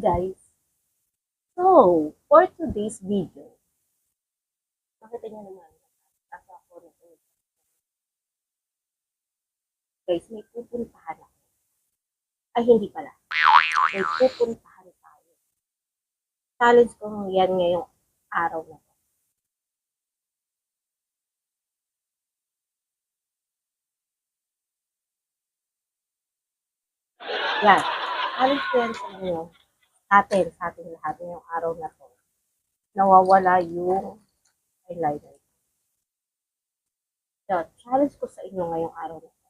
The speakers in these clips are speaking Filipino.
guys! So, for today's video, nakita niyo naman, nasa ako na. Guys, may pupuntahan ako. Ay, hindi pala. May pupuntahan tayo. Challenge ko yan ngayong araw na to. Yan. Challenge ko yan sa inyo. Atin, sa ating lahat ngayong araw na to. Nawawala yung eyeliner. Yan. Challenge ko sa inyo ngayong araw na to.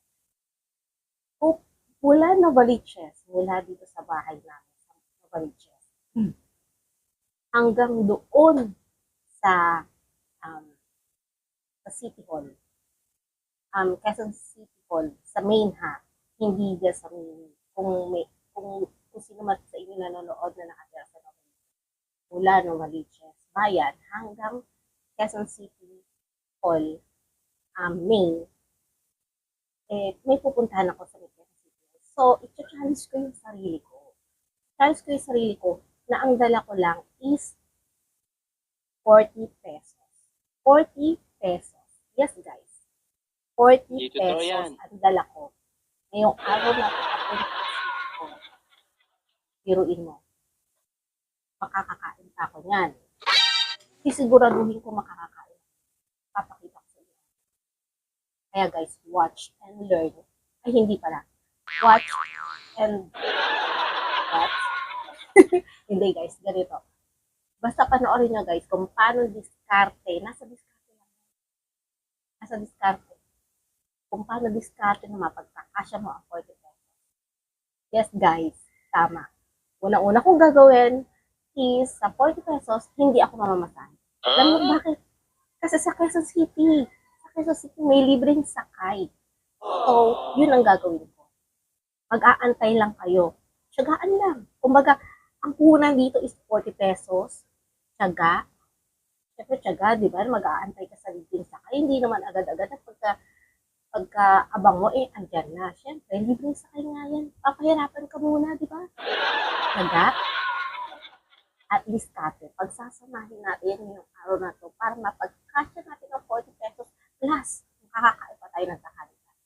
Kung mula Novaliches, mula dito sa bahay namin, sa Novaliches, hanggang doon sa um, sa City Hall. Um, Quezon City Hall, sa main ha, hindi dyan sa main. Kung may, kung, kung sino man sa inyo nanonood na nakatira sa Novaliches, mula Novaliches, bayan, hanggang Quezon City Hall, um, main, eh, may pupuntahan ako sa Quezon City. So, ito-challenge ko yung sarili ko. Challenge ko yung sarili ko na ang dala ko lang is 40 pesos. 40 pesos. Yes, guys. 40 Hindi totoo pesos ang dala ko. Ngayong araw na ko. Biruin mo. Makakakain pa ako niyan. Sisiguraduhin ko makakakain. Papakita ko sa inyo. Kaya guys, watch and learn. Ay, hindi pala. Watch and watch. hindi guys, ganito. Basta panoorin nyo guys kung paano diskarte. Nasa diskarte lang. Nasa diskarte. Kung paano diskarte na mapagkakasya mo ang 40 pesos. Yes guys, tama. Una-una kong gagawin is sa 40 pesos, hindi ako mamamasahe. Alam mo bakit? Kasi sa Quezon City, sa Quezon City may libreng sakay. So, yun ang gagawin ko. Mag-aantay lang kayo. Tiyagaan lang. Kumbaga, ang puhunan dito is 40 pesos. Tiyaga. Siyempre, tiyaga, di ba? Mag-aantay ka sa libreng sakay. Hindi naman agad-agad. At pagka, pagka abang mo, eh, andyan na. Siyempre, libreng sakay nga yan. Papahirapan ka muna, di ba? Tiyaga. At kate. Pagsasamahin natin yung araw na to para mapagkasya natin ang 40 pesos plus makakakain pa tayo ng takalitan.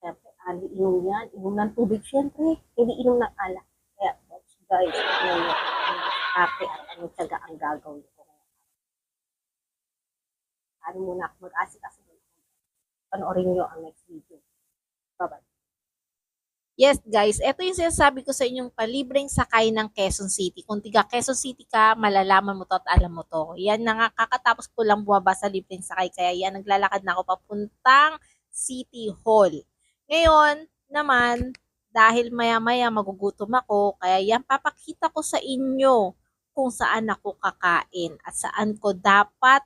Siyempre, ali inom yan. Inom ng tubig, siyempre. Hindi inom ng alak. Kaya, watch guys, ano yung diskarte at anong tiyaga ang gagawin ko ngayon. Ano muna ako mag-asikaso muna. Panoorin nyo ang next video. Bye-bye. Yes, guys, ito yung sinasabi ko sa inyong palibreng sakay ng Quezon City. Kung tiga Quezon City ka, malalaman mo to at alam mo to. Yan na nga, kakatapos ko lang bumaba sa libreng sakay. Kaya yan, naglalakad na ako papuntang City Hall. Ngayon, naman, dahil maya-maya magugutom ako, kaya yan, papakita ko sa inyo kung saan ako kakain at saan ko dapat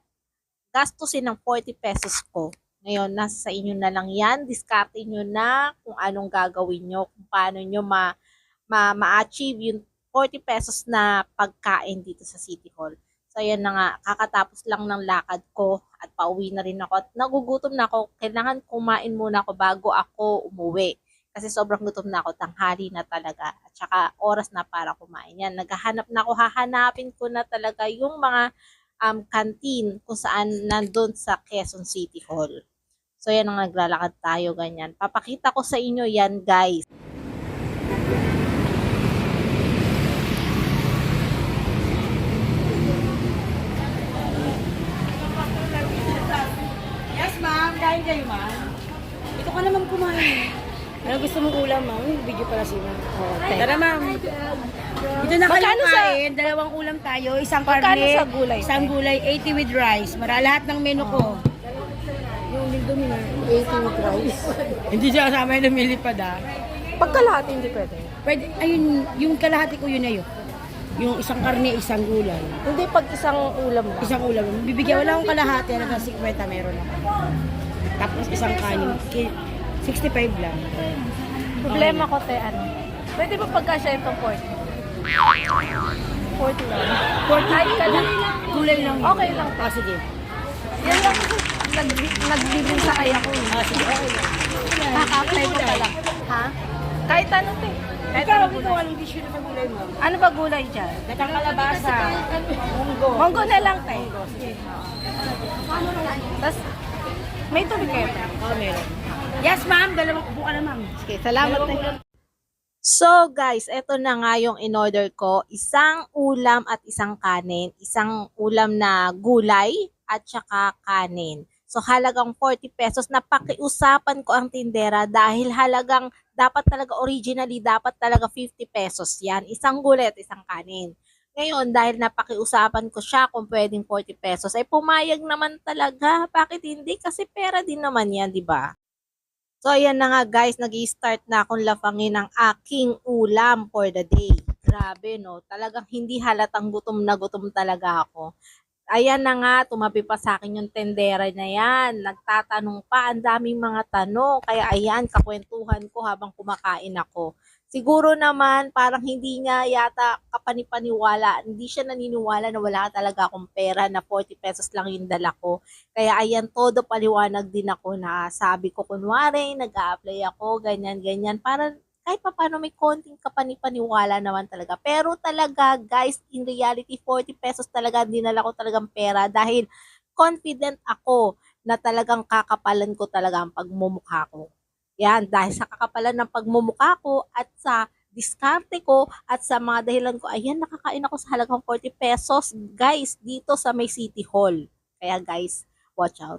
gastusin ng 40 pesos ko. Ngayon, nasa sa inyo na lang yan. Diskarte nyo na kung anong gagawin nyo, kung paano nyo ma, ma, ma-achieve yung 40 pesos na pagkain dito sa City Hall. So, yan na nga. Kakatapos lang ng lakad ko at pauwi na rin ako. At nagugutom na ako. Kailangan kumain muna ako bago ako umuwi. Kasi sobrang gutom na ako. Tanghali na talaga. At saka oras na para kumain. Yan. Naghahanap na ako. Hahanapin ko na talaga yung mga um, canteen kung saan nandun sa Quezon City Hall. So, yan ang naglalakad tayo, ganyan. Papakita ko sa inyo yan, guys. Yes, ma'am. Kain kayo, ma'am. Ito ka naman kumain. Ano gusto mong ulam, ma'am? Video pala si ma'am. Oh, Tara, ma'am. Dito na kayo Magkano sa- kain. Dalawang ulam tayo. Isang Magkano karne. sa gulay? Isang gulay. 80 with rice. Mara lahat ng menu ko. Yung lingdumi na. 80 with rice. Hindi siya kasama yung lumilipad ah. Pagkalahati, hindi pwede. Pwede, ayun, yung kalahati ko yun na yun. Yung isang karne, isang gulay. Hindi pag isang ulam lang. Isang ulam. Bibigyan, wala akong kalahati. Ano 50 meron ako. Tapos isang kanin. ki- 65 lang. Problema ko, te, ano? Pwede ba pagkasya itong 40? 40 lang. 40 Ay, ka lang. Gulay lang. Okay lang. Ah, sige. Yan lang. Nag, nagbibing sa kaya ko. Sige. Kaka-apply ko pa lang. Ha? Kahit ano, te. Ikaw, ikaw, anong tissue na gulay mo? Ano ba gulay dyan? Gatang kalabasa, munggo. Monggo na lang tayo. Tapos, may tubig kayo. Oh, meron. Yes, ma'am. Dalawang upo ka na, ma'am. Okay, salamat. So guys, eto na nga yung in-order ko. Isang ulam at isang kanin. Isang ulam na gulay at saka kanin. So halagang 40 pesos. Napakiusapan ko ang tindera dahil halagang dapat talaga originally dapat talaga 50 pesos yan. Isang gulay at isang kanin. Ngayon, dahil napakiusapan ko siya kung pwedeng 40 pesos, ay pumayag naman talaga. Bakit hindi? Kasi pera din naman yan, di ba? So, ayan na nga guys, nag start na akong lafangin ang aking ulam for the day. Grabe, no? Talagang hindi halatang gutom na gutom talaga ako. Ayan na nga, tumabi pa sa akin yung tendera na yan. Nagtatanong pa, ang daming mga tanong. Kaya ayan, kakwentuhan ko habang kumakain ako. Siguro naman, parang hindi niya yata kapanipaniwala. Hindi siya naniniwala na wala talaga akong pera na 40 pesos lang yung dala ko. Kaya ayan, todo paliwanag din ako na sabi ko kunwari, nag apply ako, ganyan, ganyan. Para kahit pa paano may konting kapanipaniwala naman talaga. Pero talaga, guys, in reality, 40 pesos talaga dinala ko talagang pera dahil confident ako na talagang kakapalan ko talaga ang pagmumukha ko. Yan, dahil sa kakapalan ng pagmumukha ko at sa diskarte ko at sa mga dahilan ko, ayan, nakakain ako sa halagang 40 pesos, guys, dito sa may City Hall. Kaya guys, watch out.